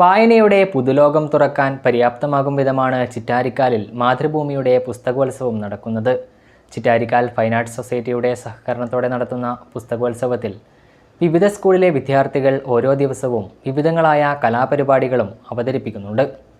വായനയുടെ പുതുലോകം തുറക്കാൻ പര്യാപ്തമാകും വിധമാണ് ചിറ്റാരിക്കാലിൽ മാതൃഭൂമിയുടെ പുസ്തകോത്സവം നടക്കുന്നത്. ചിറ്റാരിക്കാൽ ഫൈൻ ആർട്സ് സൊസൈറ്റിയുടെ സഹകരണത്തോടെ നടത്തുന്ന പുസ്തകോത്സവത്തിൽ വിവിധ സ്കൂളിലെ വിദ്യാർത്ഥികൾ ഓരോ ദിവസവും വിവിധങ്ങളായ കലാപരിപാടികളും അവതരിപ്പിക്കുന്നുണ്ട്.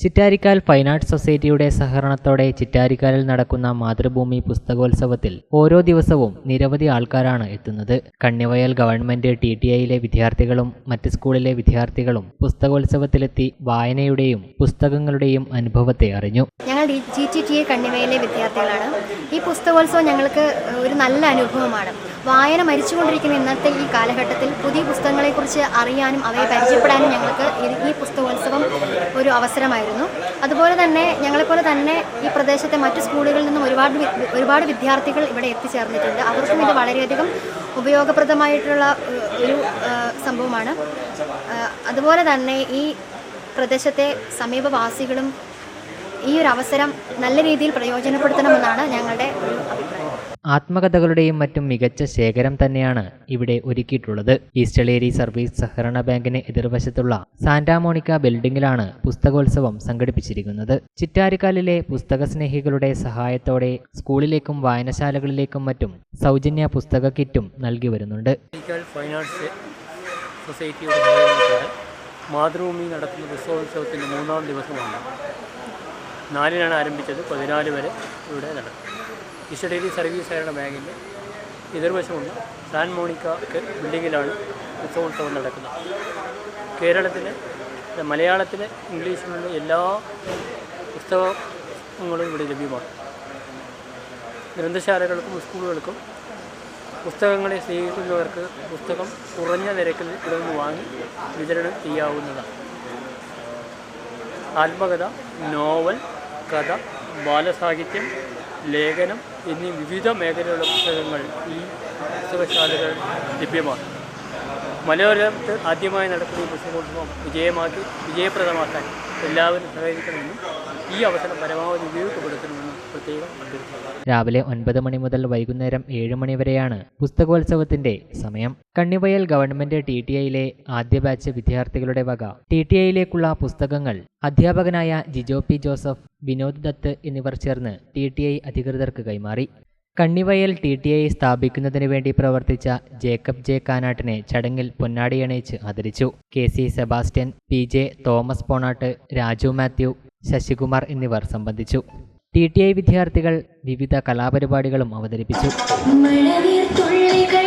Chittarikkal fine arts സൊസൈറ്റിയുടെ സഹകരണത്തോടെ ചിറ്റാരിക്കാലിൽ നടക്കുന്ന മാതൃഭൂമി പുസ്തകോത്സവത്തിൽ ഓരോ ദിവസവും നിരവധി ആൾക്കാരാണ് എത്തുന്നത്. കണ്ണിവയൽ ഗവൺമെന്റ് ടി ടി ഐയിലെ വിദ്യാർത്ഥികളും മറ്റ് സ്കൂളിലെ വിദ്യാർത്ഥികളും പുസ്തകോത്സവത്തിലെത്തി വായനയുടെയും പുസ്തകങ്ങളുടെയും അനുഭവത്തെ അറിഞ്ഞു. ഞങ്ങൾ ജി ടി ടി കണ്ണിവയലിലെ കണ്ണിവയിലെ വിദ്യാർത്ഥികളാണ്. ഈ പുസ്തകോത്സവം ഞങ്ങൾക്ക് ഒരു നല്ല അനുഭവമാണ്. വായന മരിച്ചുകൊണ്ടിരിക്കുന്ന ഇന്നത്തെ ഈ കാലഘട്ടത്തിൽ പുതിയ പുസ്തകങ്ങളെക്കുറിച്ച് അറിയാനും അവയെ പരിചയപ്പെടാനും ഞങ്ങൾക്ക് ഈ പുസ്തകോത്സവം ഒരു അവസരമായിരുന്നു. അതുപോലെ തന്നെ ഞങ്ങളെപ്പോലെ തന്നെ ഈ പ്രദേശത്തെ മറ്റു സ്കൂളുകളിൽ നിന്നും ഒരുപാട് ഒരുപാട് വിദ്യാർത്ഥികൾ ഇവിടെ എത്തിച്ചേർന്നിട്ടുണ്ട്. അവർക്കും ഇത് വളരെയധികം ഉപയോഗപ്രദമായിട്ടുള്ള ഒരു സംഭവമാണ്. അതുപോലെ തന്നെ ഈ പ്രദേശത്തെ സമീപവാസികളും ഈ ഒരു അവസരം നല്ല രീതിയിൽ പ്രയോജനപ്പെടുത്തണമെന്നാണ് ഞങ്ങളുടെ ഒരു അഭിപ്രായം. ആത്മകഥകളുടെയും മറ്റും മികച്ച ശേഖരം തന്നെയാണ് ഇവിടെ ഒരുക്കിയിട്ടുള്ളത്. ഈസ്റ്റലേരി സർവീസ് സഹകരണ ബാങ്കിന് എതിർവശത്തുള്ള സാന്റാമോണിക്ക ബിൽഡിംഗിലാണ് പുസ്തകോത്സവം സംഘടിപ്പിച്ചിരിക്കുന്നത്. ചിറ്റാരിക്കാലിലെ പുസ്തക സ്നേഹികളുടെ സഹായത്തോടെ സ്കൂളിലേക്കും വായനശാലകളിലേക്കും മറ്റും സൗജന്യ പുസ്തക കിറ്റും നൽകി വരുന്നുണ്ട്. സൊസൈറ്റിയുടെ മാതൃഭൂമി നടത്തുന്ന പുസ്തകോത്സവത്തിന്റെ മൂന്നാം ദിവസമാണ് നാലിനാണ് ആരംഭിച്ചത് പതിനാല് വരെ ഇവിടെ നടക്കും. ഇസ്റ്റഡേരി സർവീസ് ആയിരുന്ന ബാങ്കിന്റെ എതിർവശമുള്ള സാൻ മോണിക്ക ബിൽഡിങ്ങിലാണ് ഉത്സവോത്സവം നടക്കുന്നത്. കേരളത്തിലെ മലയാളത്തിലെ ഇംഗ്ലീഷിലുള്ള എല്ലാ പുസ്തകങ്ങളും ഇവിടെ ലഭ്യമാണ്. ഗ്രന്ഥശാലകൾക്കും സ്കൂളുകൾക്കും പുസ്തകങ്ങളെ സ്നേഹിക്കുന്നവർക്ക് പുസ്തകം കുറഞ്ഞ നിരക്കിൽ ഇവിടെ നിന്ന് വാങ്ങി വിതരണം ചെയ്യാവുന്നതാണ്. ആത്മകഥ നോവൽ കഥ ബാലസാഹിത്യം ലേഖനം എന്നീ വിവിധ മേഖലയിലുള്ള പുസ്തകങ്ങൾ ഈ പുസ്തകശാലകൾ ലഭ്യമാണ് മലയോരത്ത് ആദ്യമായി നടക്കുന്ന ഈ പുസ്തകോത്സവം വിജയമാക്കി വിജയപ്രദമാക്കാൻ എല്ലാവരും സഹകരിക്കണമെന്നും ഈ അവസരം പരമാവധി ഉപയോഗപ്പെടുത്തണമെന്ന് പ്രത്യേകം രാവിലെ ഒൻപത് മണി മുതൽ വൈകുന്നേരം ഏഴ് മണി വരെയാണ് പുസ്തകോത്സവത്തിന്റെ സമയം. കണ്ണിവയൽ ഗവൺമെന്റ് ടി ടി ഐയിലെ ആദ്യ ബാച്ച് വിദ്യാർത്ഥികളുടെ വക. ടി ടി ഐയിലേക്കുള്ള പുസ്തകങ്ങൾ അധ്യാപകനായ ജിജോ പി ജോസഫ് വിനോദ് ദത്ത് എന്നിവർ ചേർന്ന് ടി ടി ഐ അധികൃതർക്ക് കൈമാറി. കണ്ണിവയൽ ടി ടി ഐ സ്ഥാപിക്കുന്നതിന് വേണ്ടി പ്രവർത്തിച്ച ജേക്കബ് ജെ കാനാട്ടിനെ ചടങ്ങിൽ പൊന്നാടിയണയിച്ച് ആദരിച്ചു. K C Sebastian P J Thomas Ponatt Raju Mathew Sasikumar എന്നിവർ സംബന്ധിച്ചു ടി ടി ഐ വിദ്യാർത്ഥികൾ വിവിധ കലാപരിപാടികളും അവതരിപ്പിച്ചു മഴനീർത്തുള്ളികൾ